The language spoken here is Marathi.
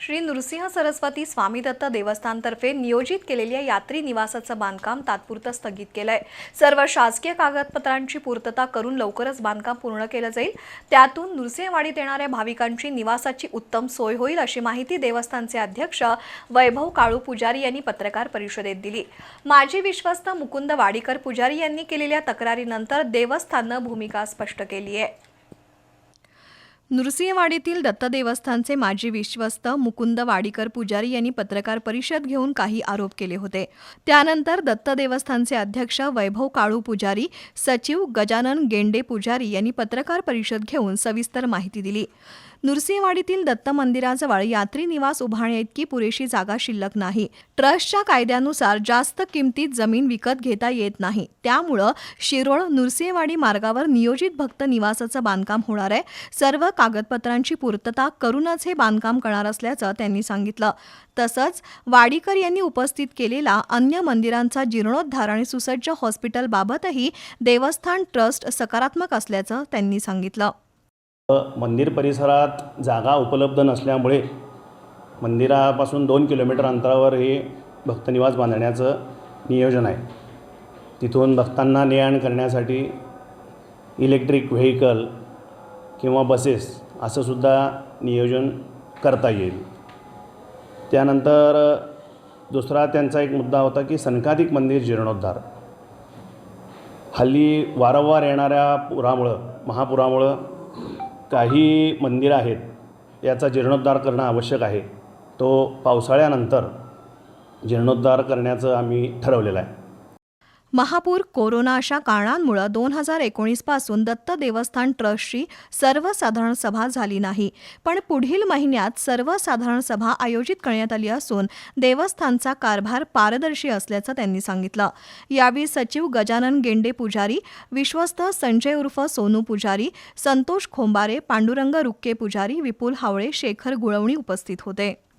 श्री नृसिंह सरस्वती स्वामी दत्त देवस्थानतर्फे नियोजित केलेल्या यात्री निवासाचं बांधकाम तात्पुरतं स्थगित केलंय. सर्व शासकीय कागदपत्रांची पूर्तता करून लवकरच बांधकाम पूर्ण केलं जाईल. त्यातून नृसिंहवाडीत येणाऱ्या भाविकांची निवासाची उत्तम सोय होईल अशी माहिती देवस्थानचे अध्यक्ष वैभव काळू पुजारी यांनी पत्रकार परिषदेत दिली. माजी विश्वस्त मुकुंद वाडीकर पुजारी यांनी केलेल्या तक्रारीनंतर देवस्थाननं भूमिका स्पष्ट केली आहे. नृसिंहवाडीतील दत्त देवस्थानचे माजी विश्वस्त मुकुंद वाडीकर पुजारी यांनी पत्रकार परिषद घेऊन काही आरोप केले होते. त्यानंतर दत्त देवस्थानचे अध्यक्ष वैभव काळू पुजारी सचिव गजानन गेंडे पुजारी यांनी पत्रकार परिषद घेऊन सविस्तर माहिती दिली. नृसिंहवाडीतील दत्त मंदिराजवळ यात्री निवास उभारण्याइतकी पुरेशी जागा शिल्लक नाही. ट्रस्टच्या कायद्यानुसार जास्त किमतीत जमीन विकत घेता येत नाही. त्यामुळं शिरोळ नृसिंहवाडी मार्गावर नियोजित भक्त निवासाचं बांधकाम होणार आहे. सर्व कागदपत्रांची पूर्तता करूनच हे बांधकाम करणार असल्याचं त्यांनी सांगितलं. तसंच वाडीकर यांनी उपस्थित केलेला अन्य मंदिरांचा जीर्णोद्धार आणि सुसज्ज हॉस्पिटलबाबतही देवस्थान ट्रस्ट सकारात्मक असल्याचं त्यांनी सांगितलं. मंदिर परिसरात जागा उपलब्ध नसल्यामुळे मंदिरापासून दोन किलोमीटर अंतरावर हे भक्तनिवास बांधण्याचं नियोजन आहे. तिथून भक्तांना ने आण करण्यासाठी इलेक्ट्रिक व्हेकल किंवा बसेस असंसुद्धा नियोजन करता येईल. त्यानंतर दुसरा त्यांचा एक मुद्दा होता की सनकाधिक मंदिर जीर्णोद्धार. हल्ली वारंवार येणाऱ्या पुरामुळं महापुरामुळं काही मंदिरं आहेत याचा जीर्णोद्धार करणं आवश्यक आहे. तो पावसाळ्यानंतर जीर्णोद्धार करण्याचं आम्ही ठरवलेलं आहे. महापूर कोरोना अशा कारणांमुळे दोन हजार एकोणीसपासून दत्त देवस्थान ट्रस्टची सर्वसाधारण सभा झाली नाही. पण पुढील महिन्यात सर्वसाधारण सभा आयोजित करण्यात आली असून देवस्थानचा कारभार पारदर्शी असल्याचं त्यांनी सांगितलं. यावेळी सचिव गजानन गेंडे पुजारी विश्वस्त संजय उर्फ सोनू पुजारी संतोष खोंबारे पांडुरंग रुक्के पुजारी विपुल हावळे शेखर गुळवणी उपस्थित होते.